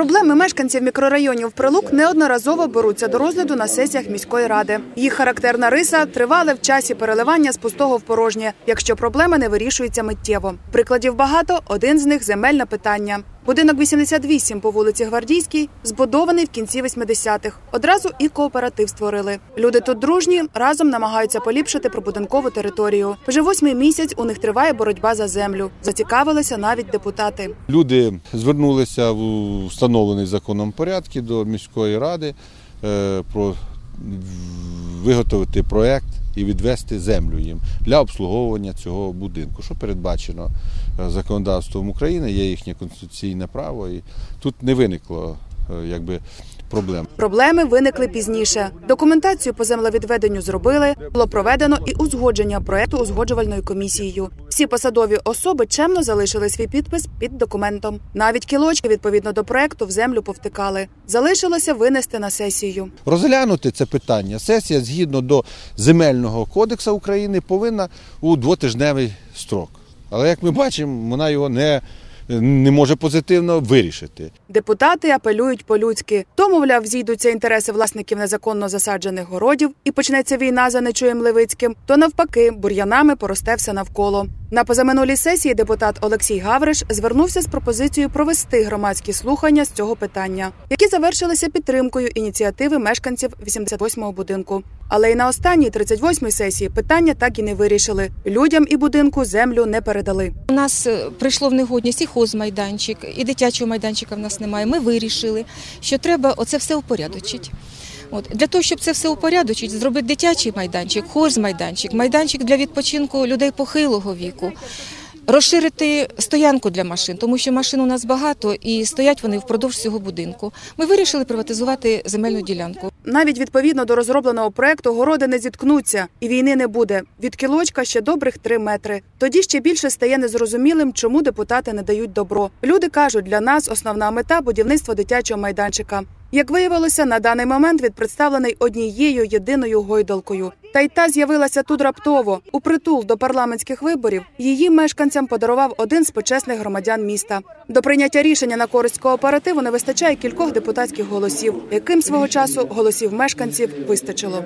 Проблеми мешканців мікрорайонів Прилук неодноразово беруться до розгляду на сесіях міської ради. Їх характерна риса тривале в часі переливання з пустого в порожнє, якщо проблема не вирішується миттєво. Прикладів багато. Один з них земельне питання. Будинок 88 по вулиці Гвардійській збудований в кінці 80-х. Одразу і кооператив створили. Люди тут дружні, разом намагаються поліпшити прибудинкову територію. Вже восьмий місяць у них триває боротьба за землю. Зацікавилися навіть депутати. Люди звернулися в встановлений законом порядки до міської ради е, про виготовити проект і відвести землю їм для обслуговування цього будинку, що передбачено е, законодавством України, є їхнє конституційне право, і тут не виникло якби проблем. Проблеми виникли пізніше. Документацію по землевідведенню зробили. Було проведено і узгодження проекту узгоджувальною комісією. Всі посадові особи чемно залишили свій підпис під документом. Навіть кілочки відповідно до проекту в землю повтикали. Залишилося винести на сесію. Розглянути це питання сесія згідно до земельного кодексу України повинна у двотижневий строк. Але як ми бачимо, вона його не, не може позитивно вирішити. Депутати апелюють по-людськи. То, мовляв, зійдуться інтереси власників незаконно засаджених городів і почнеться війна за нечуєм Левицьким, то навпаки, бур'янами поросте все навколо. На позаминулій сесії депутат Олексій Гавриш звернувся з пропозицією провести громадські слухання з цього питання, які завершилися підтримкою ініціативи мешканців 88-го будинку. Але й на останній 38-й сесії питання так і не вирішили. Людям і будинку землю не передали. У нас е, прийшло в негодність і хозмайданчик, і дитячого майданчика в нас немає. Ми вирішили, що треба оце все упорядочити. От для того, щоб це все упорядочити, зробити дитячий майданчик, хозмайданчик, майданчик для відпочинку людей похилого віку. Розширити стоянку для машин, тому що машин у нас багато і стоять вони впродовж цього будинку. Ми вирішили приватизувати земельну ділянку. Навіть відповідно до розробленого проекту городи не зіткнуться і війни не буде. Від кілочка ще добрих три метри. Тоді ще більше стає незрозумілим, чому депутати не дають добро. Люди кажуть, для нас основна мета будівництво дитячого майданчика. Як виявилося, на даний момент він представлений однією єдиною гойдалкою. Та й та з'явилася тут раптово. У притул до парламентських виборів її мешканцям подарував один з почесних громадян міста. До прийняття рішення на користь кооперативу не вистачає кількох депутатських голосів, яким свого часу голосів мешканців вистачило.